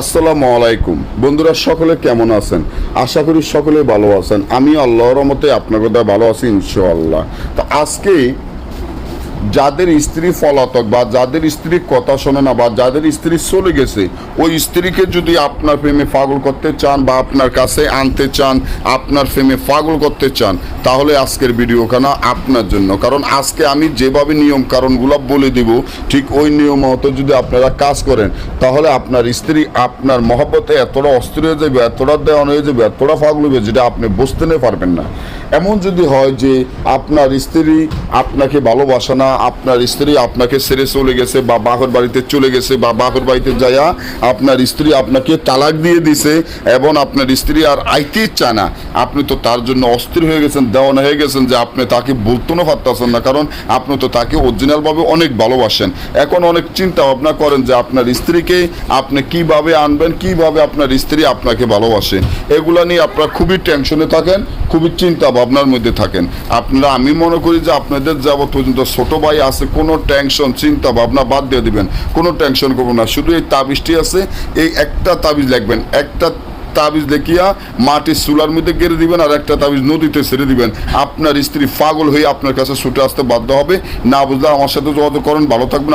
আসসালামু আলাইকুম। বন্ধুরা, সকলে কেমন আছেন? আশা করি সকলে ভালো আছেন। আমি আল্লাহর মতে আপনার কথা ভালো আছি, ইনশাআল্লাহ। তো আজকে যাদের স্ত্রী পলাতক বা যাদের স্ত্রী কথা শোনে না বা যাদের স্ত্রী চলে গেছে, ওই স্ত্রীকে যদি আপনার প্রেমে পাগল করতে চান বা আপনার কাছে আনতে চান, আপনার প্রেমে পাগল করতে চান, তাহলে আজকের ভিডিওখানা আপনার জন্য। কারণ আজকে আমি যেভাবে নিয়ম কারণগুলো বলে দিব, ঠিক ওই নিয়ম মতো যদি আপনারা কাজ করেন, তাহলে আপনার স্ত্রী আপনার মহব্বতে এতটা অস্থির হয়ে যাবে, এতটা দেওয়ান হয়ে যাবে, এতটা পাগল হবে যেটা আপনি বুঝতে পারবেন না। এমন যদি হয় যে আপনার স্ত্রী আপনাকে ভালোবাসা না আপনার স্ত্রী আপনাকে সেরে চলে গেছে বা বাহর বাড়িতে চলে গেছে বা বাহর বাড়িতে যাইয়া আপনার স্ত্রী আপনাকে তালাক দিয়ে দিছে এবং আপনার স্ত্রী আর আইতে চায় না। আপনি তো তার জন্য অস্থির হয়ে গেছেন, দেওয়ান হয়ে গেছেন যে আপনি তাকে বলতে না পারতেছেন না, কারণ আপনি তো তাকে অরিজিনালভাবে অনেক ভালোবাসেন। এখন অনেক চিন্তা ভাবনা করেন যে আপনার স্ত্রীকে আপনি কীভাবে আনবেন, কীভাবে আপনার স্ত্রী আপনাকে ভালোবাসে। এগুলা নিয়ে আপনারা খুবই টেনশনে থাকেন। খুবই চিন্তা ভাবনার মধ্যে থাকেন। আপনারা, আমি মনে করি যে আপনাদের যাবত পর্যন্ত ছোট ভাই আছে, কোনো টেনশন চিন্তা ভাবনা বাদ দিয়ে দিবেন। কোনো টেনশন করব না। শুধু এই তাবিজটি আছে, এই একটা তাবিজ লিখবেন। একটা তাবিজ দেখিয়া মাটির চুলার মধ্যে গেড়ে দিবেন আর একটা তাবিজ নদীতে ছেড়ে দিবেন। আপনার স্ত্রী পাগল হয়ে আপনার কাছে ছুটে আসতে বাধ্য হবে। না বুঝলে আমার সাথে যোগাযোগ করেন। ভালো থাকবেন।